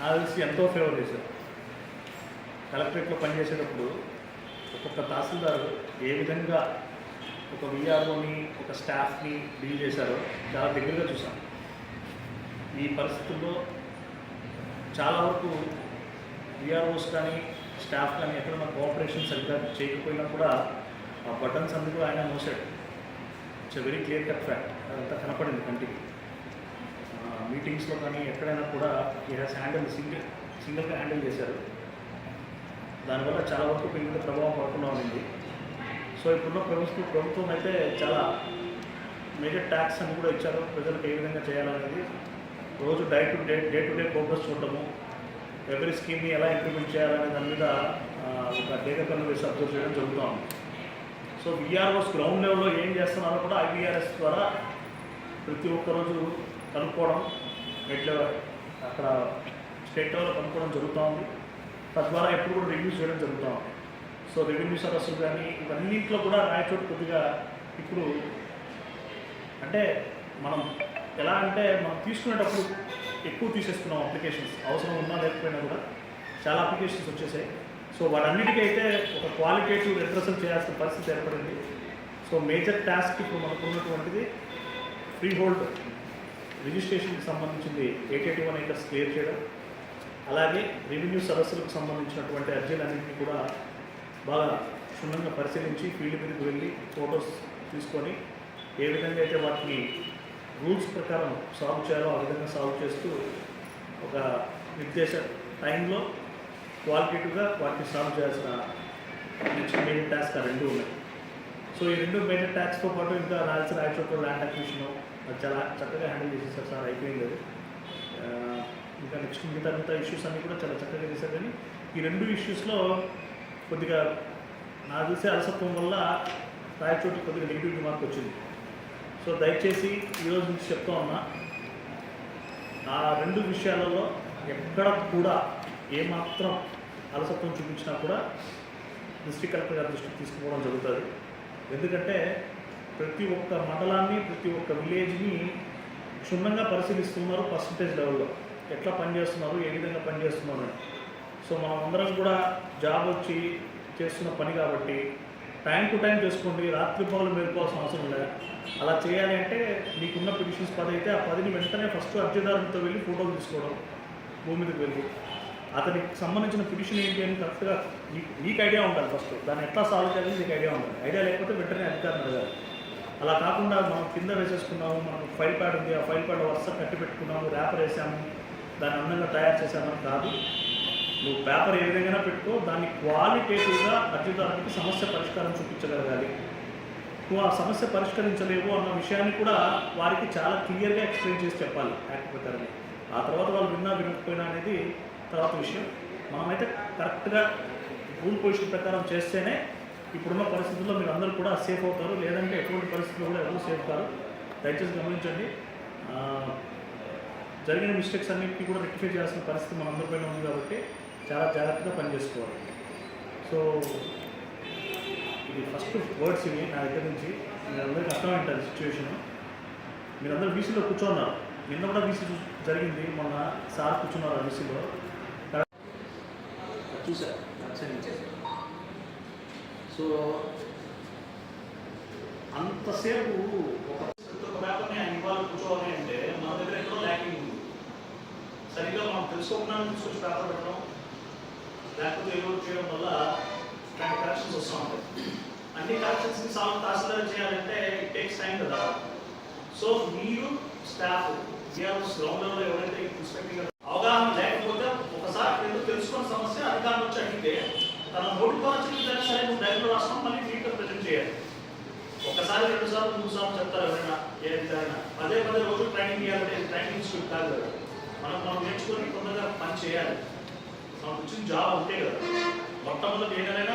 నాకు తెలిసి ఎంతో ఫేవర్ చేశారు. కలెక్టరేట్లో పనిచేసేటప్పుడు ఒక్కొక్క తహసీల్దారు ఏ విధంగా ఒక విఆర్ఓని ఒక స్టాఫ్ని డీల్ చేశారో చాలా దగ్గరగా చూసాం ఈ పరిస్థితుల్లో చాలా వరకు విఆర్ఓస్ కానీ స్టాఫ్ కానీ ఎక్కడన్నా కోఆపరేషన్ సరిగ్గా చేయకపోయినా కూడా ఆ బటన్స్ అందుకు ఆయన మోసాడు it's very clear cut fact అదంతా కనపడింది కంటికి. మీటింగ్స్లో కానీ ఎక్కడైనా కూడా ఈ హ్యాస్ హ్యాండిల్ సింగిల్ సింగిల్గా హ్యాండిల్ చేశారు. దానివల్ల చాలా వరకు పెరిగిన ప్రభావం పడకుండా ఉంది సో ఇప్పుడున్న ప్రభుత్వం ప్రభుత్వం అయితే చాలా మేజర్ ట్యాక్స్ అని కూడా ఇచ్చారు. ప్రజలకు ఏ విధంగా చేయాలనేది రోజు day to day day to day progress చూడటము ఎవరి స్కీమ్ని ఎలా ఇంప్లిమెంట్ చేయాలనే దాని మీద ఒక డేటా కన్ను వేసి అబ్జర్వ్ చేయడం జరుగుతూ ఉంది. సో విఆర్ఓస్ గ్రౌండ్ లెవెల్లో ఏం చేస్తున్నారో కూడా ఐవీఆర్ఎస్ ద్వారా ప్రతి ఒక్కరోజు కనుక్కోవడం ఎట్లా అక్కడ స్టేట్ లెవెల్లో కనుక్కోవడం జరుగుతూ ఉంది. తద్వారా ఎప్పుడు కూడా రివ్యూస్ చేయడం జరుగుతూ ఉంది. సో రెవెన్యూ సదస్సులు కానీ ఇవన్నింటిలో కూడా రాయచోటు కొద్దిగా ఇప్పుడు అంటే మనం ఎలా అంటే మనం తీసుకునేటప్పుడు ఎక్కువ తీసేసుకున్నాం అప్లికేషన్స్. అవసరం ఉన్నా లేకపోయినా కూడా చాలా అప్లికేషన్స్ వచ్చేసాయి. సో వాటన్నిటికైతే ఒక క్వాలిటేటివ్ రిప్రజెంట్ చేయాల్సిన పరిస్థితి ఏర్పడింది. సో మేజర్ టాస్క్ ఇప్పుడు మనకు ఉన్నటువంటిది ఫ్రీ హోల్డ్ రిజిస్ట్రేషన్కి సంబంధించింది eight eighty one acres clear చేయడం అలాగే రెవెన్యూ సదస్సులకు సంబంధించినటువంటి అర్జీలన్నింటినీ కూడా బాగా క్షుణ్ణంగా పరిశీలించి ఫీల్డ్ మీదకి వెళ్ళి ఫొటోస్ తీసుకొని ఏ విధంగా అయితే వాటిని రూల్స్ ప్రకారం సాల్వ్ చేయాలో ఆ విధంగా సాల్వ్ చేస్తూ ఒక నిర్దేశ టైంలో క్వాలిటేటివ్గా వాటిని సాల్వ్ చేయాల్సిన మెయిన్ టాస్క్ ఆ రెండు ఉన్నాయి. సో ఈ రెండు మెయిన్ ట్యాక్స్తో పాటు ఇంకా రాల్సిన రాయచోట్ల ల్యాండ్ అక్విజిషన్ అది చాలా చక్కగా హ్యాండిల్ చేసేసారు సార్ అయిపోయింది అది. ఇంకా నెక్స్ట్ మిగతా మిగతా ఇష్యూస్ అన్నీ కూడా చాలా చక్కగా చేశారు కానీ ఈ రెండు ఇష్యూస్లో కొద్దిగా నాకు తెలిసే అలసత్వం వల్ల రాయచోటి కొద్దిగా నెగిటివ్ మార్క్ వచ్చింది. సో దయచేసి ఈరోజు నుంచి చెప్తా ఉన్నా ఆ రెండు విషయాలలో ఎక్కడ కూడా ఏమాత్రం అలసత్వం చూపించినా కూడా డిస్ట్రిక్ట్ కలెక్టర్ గారి దృష్టికి తీసుకుపోవడం జరుగుతుంది. ఎందుకంటే ప్రతి ఒక్క మండలాన్ని ప్రతి ఒక్క విలేజ్ని క్షుణ్ణంగా పరిశీలిస్తున్నారు పర్సంటేజ్ లెవెల్లో ఎట్లా పనిచేస్తున్నారు ఏ విధంగా పనిచేస్తున్నారు అని. సో మనం అందరం కూడా జాబ్ వచ్చి చేస్తున్న పని కాబట్టి టైం టు టైం చేసుకోండి రాత్రి పనులు మేలుకోవాల్సిన అవసరం లేదు? అలా చేయాలి అంటే మీకున్న పిటిషన్స్ పది అయితే ఆ పదిని వెంటనే ఫస్ట్ అర్జీదారునితో వెళ్ళి ఫోటోలు తీసుకోవడం భూమి మీదకి వెళ్ళి. అతనికి సంబంధించిన పిటిషన్ ఏంటి అని కరెక్ట్గా నీకు ఐడియా ఉండాలి ఫస్ట్ దాన్ని ఎట్లా సాల్వ్ చేయాలి నీకు ఐడియా ఉండాలి. ఐడియా లేకపోతే వెంటనే అధికారులు అడగాలి. అలా కాకుండా మనం కింద వేసేసుకున్నాము మనం ఫైల్ ప్యాడ్ ఉంది. ఆ ఫైల్ ప్యాడ్ వరుస కట్టి పెట్టుకున్నాము ర్యాపర్ వేసాము. దాన్ని అందంగా తయారు చేశామని కాదు. నువ్వు పేపర్ ఏ విధంగా పెట్టుకో దాన్ని క్వాలిటేటివ్గా అర్జీదారునికి సమస్య పరిష్కారం చూపించగలగాలి. నువ్వు ఆ సమస్య పరిష్కరించలేవు అన్న విషయాన్ని కూడా వారికి చాలా క్లియర్గా ఎక్స్ప్లెయిన్ చేసి చెప్పాలి. యాక్ట్ ప్రకారం ఆ తర్వాత వాళ్ళు విన్నా వినకపోయినా అనేది తర్వాత విషయం. మనమైతే కరెక్ట్గా రూల్ పొజిషన్ ప్రకారం చేస్తేనే ఇప్పుడున్న పరిస్థితుల్లో మీరు అందరూ కూడా సేఫ్ అవుతారు. లేదంటే ఎటువంటి పరిస్థితుల్లో కూడా ఎవరు సేఫ్ కాదు దయచేసి గమనించండి. జరిగిన మిస్టేక్స్ అన్నింటినీ కూడా రెక్టిఫై చేయాల్సిన పరిస్థితి మనందరిపైన ఉంది కాబట్టి చాలా జాగ్రత్తగా పనిచేసుకోవాలి. సో ఇది ఫస్ట్ వర్డ్స్ ఇవి నా దగ్గర నుంచి. మీరందరికీ అర్థమైంటుంది సిచ్యువేషన్. మీరందరూ వీసీలో కూర్చోన్నారు. నిన్న కూడా వీసీ జరిగింది. మొన్న సార్ కూర్చున్నారు ఆ వీసీలో. చూసారు సో అంతసేపు ఒక ఒక ఇవ్వాలి కూర్చోవాలి అంటే మన దగ్గర ఎక్కడో ల్యాకింగ్ ఉంది. సరిగ్గా మనం తెలుసుకోకుండా చూసి పేపర్ పెట్టడం లేకపోతే ఏదో చేయడం వల్ల ఇట్లాంటి కరెక్షన్స్ వస్తూ ఉంటాయి. అన్ని కరెక్షన్స్ని సాల్వ్ తహసీల్దార్ చేయాలంటే ఇట్ టేక్స్ టైం కదా. సో మీరు స్టాఫ్ గ్రౌండ్ లెవెల్లో ఎవరైతే ఇన్స్పెక్టింగ్ అవగాహన లేకపోతే ఒకసారి ఎందుకు తెలుసుకున్న వచ్చి అడిగితే తన నోటి ద్వారా చెప్పిన సరే నువ్వు డైరీలో రాస్తాం మళ్ళీ నీట్గా ప్రజెంట్ చేయాలి. ఒకసారి రెండు సార్లు మూడు సార్లు చెప్తారు ఎవరైనా ఏ అధికారైనా పదే పదే రోజు ట్రైనింగ్ చేయాలంటే ట్రైనింగ్ ఇన్స్టిట్యూట్ కాదు కదా. మనం మనం నేర్చుకొని తొందరగా పని చేయాలి. మనకు వచ్చిన జాబ్ ఉంటే కదా. మొట్టమొదటి ఏదైనా